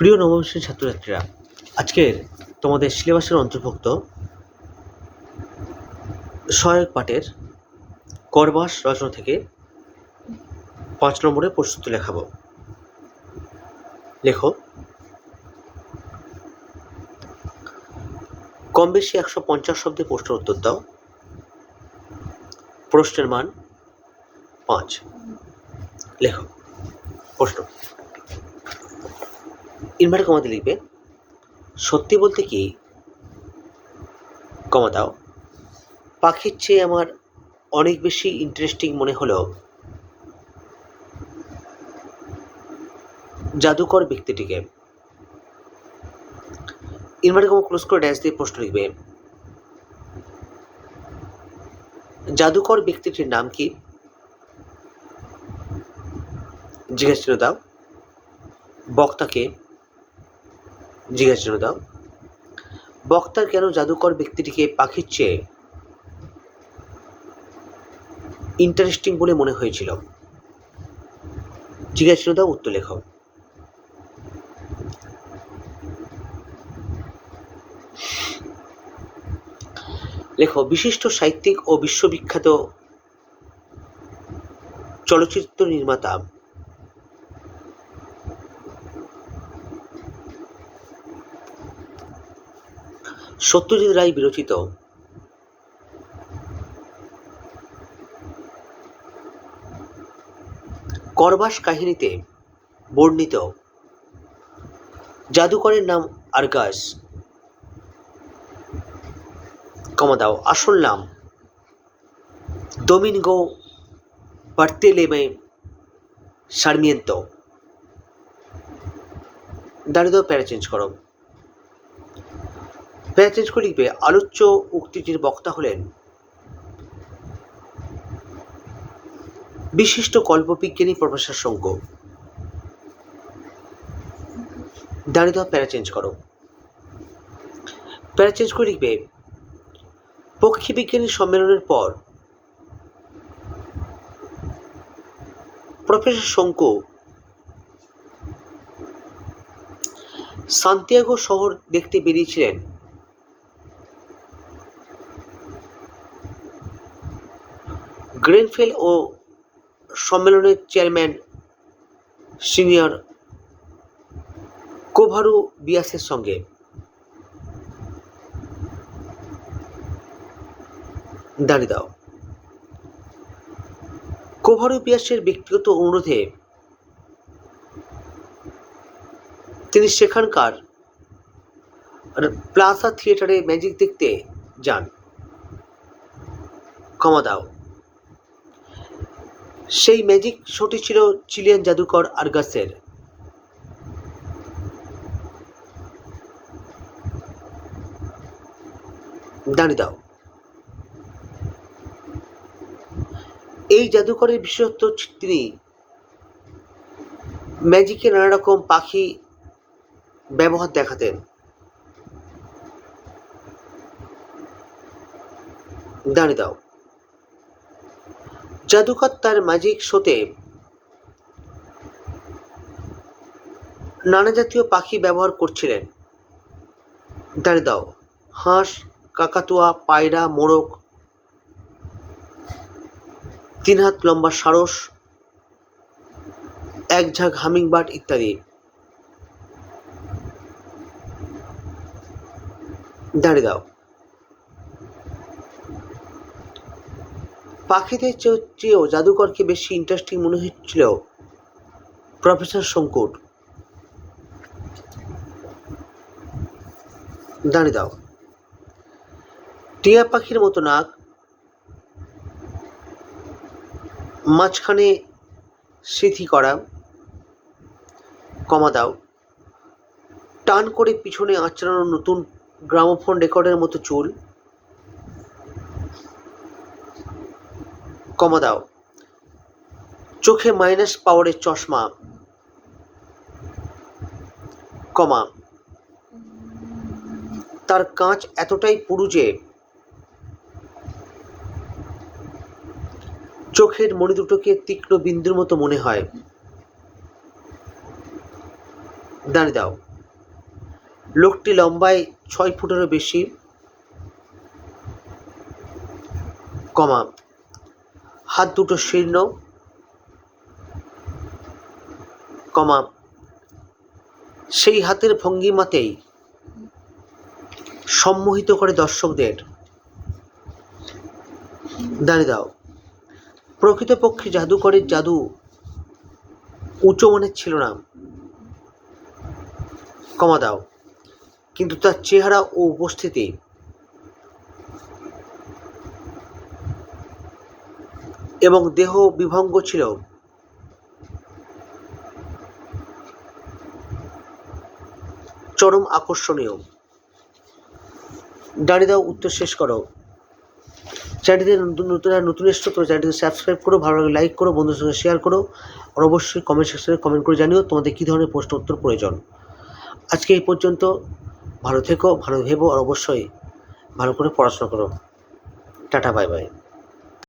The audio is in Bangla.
প্রিয় নবম শ্রেণির ছাত্রছাত্রীরা আজকের তোমাদের সিলেবাসের অন্তর্ভুক্ত সহায়ক পাঠের করবাস রচনা থেকে পাঁচ নম্বরে প্রস্তুতি লেখাবো। লেখো। কম বেশি একশো পঞ্চাশ শব্দে প্রশ্নের উত্তর দাও। প্রশ্নের মান পাঁচ। লেখো। প্রশ্ন। ইনভার্টার কমাতে লিখবে। সত্যি বলতে কি? কমা দাও। পাখির চেয়ে আমার অনেক বেশি ইন্টারেস্টিং মনে হলো জাদুকর ব্যক্তিটিকে। ইনভার্টার কমা ক্লোজ করে ড্যাশ দিয়ে প্রশ্ন লিখবে। জাদুকর ব্যক্তিটির নাম কি? জিজ্ঞাসা দাও। বক্তাকে জিজ্ঞাসা দাও বক্তার কেন জাদুকর ব্যক্তিটিকে পাখির চেয়ে ইন্টারেস্টিং বলে মনে হয়েছিল? জিজ্ঞাসা দাও উত্তর লেখক। লেখো, বিশিষ্ট সাহিত্যিক ও বিশ্ববিখ্যাত চলচ্চিত্র নির্মাতা সত্যজিৎ রায় বিরচিত। করবাস কাহিনীতে বর্ণিত। জাদুকরের নাম আরগাস। কমা দাও, আসল নাম। দোমিনগো বার্তেলেমে সার্মিয়েন্তো। দাঁড়িয়ে প্যারা চেঞ্জ করো। করে লিখবে আলোচ্য উক্তিটির বক্তা হলেন বিশিষ্ট কল্পবিজ্ঞানী প্রফেসর শঙ্কু দাঁড়িয়ে প্যারা চেঞ্জ করো। প্যারা চেঞ্জ করে লিখবে পক্ষী বিজ্ঞানী সম্মেলনের পর প্রফেসর শঙ্কু সান্তিয়াগো শহর দেখতে বেরিয়েছিলেন। গ্রেনফেল ও সম্মেলনের চেয়ারম্যান সিনিয়র কোভারু বিয়াসের সঙ্গে। দাঁড়িয়ে দাও। কোভারু বিয়াসের ব্যক্তিগত অনুরোধে তিনি সেখানকার প্লাজা থিয়েটারে ম্যাজিক দেখতে যান। ক্ষমা দাও। সেই ম্যাজিক শোটি ছিল চিলিয়ান জাদুকর আরগাসের। দাঁড়িয়ে দাও। এই জাদুকরের বিশেষত্ব তিনি ম্যাজিকে নানা রকম পাখি ব্যবহার দেখাতেন। দাঁড়িয়ে দাও। জাদুকর তার ম্যাজিক শোতে নানা জাতীয় পাখি ব্যবহার করছিলেন। দাঁড়িয়ে দাও, হাঁস, কাকাতুয়া, পায়রা, মোরগ, তিন হাত লম্বা সারস, এক ঝাঁক হামিংবার্ড ইত্যাদি। দাঁড়িয়ে দাও। পাখিদের চেয়েও জাদুকরকে বেশি ইন্টারেস্টিং মনে হচ্ছিল প্রফেসর শঙ্কুর। দাঁড়িয়ে দাও। টিয়া পাখির মতো নাক, মাঝখানে সিথি করা, কমা দাও। টান করে পিছনে আঁচড়ানো নতুন গ্রামোফোন রেকর্ডের মতো চুল। কমা দাও। চোখে মাইনাস পাওয়ারের চশমা। কমা। তার কাঁচ এতটাই পুরু যে চোখের মণি দুটোকে তীক্ষ্ণ বিন্দুর মতো মনে হয়। দাঁড়িয়ে দাও। লোকটি লম্বায় ছয় ফুটেরও বেশি। কমা। হাত দুটো শীর্ণ কমা, সেই হাতের ভঙ্গিমাতেই সম্মোহিত করে দর্শকদের। দাঁড়িয়ে দাও। প্রকৃতপক্ষে জাদুকরের জাদু উঁচু মানের ছিল না। কমা দাও। কিন্তু তার চেহারা ও উপস্থিতি এবং দেহ বিভঙ্গ ছিল। চরম আকর্ষণীয়। দাঁড়িয়ে দাও উত্তর শেষ করো। চ্যানেলটিতে নতুন নতুন নতুন এসছো তো চ্যানেলটিকে সাবস্ক্রাইব করো, ভালো লাগলে লাইক করো, বন্ধুদের সঙ্গে শেয়ার করো। আর অবশ্যই কমেন্ট সেকশনে কমেন্ট করে জানিও তোমাদের কী ধরনের প্রশ্ন, উত্তর প্রয়োজন। আজকে এই পর্যন্ত। ভালো থেকো, ভালো ভেবো, আর অবশ্যই ভালো করে পড়াশোনা করো। Tata bye bye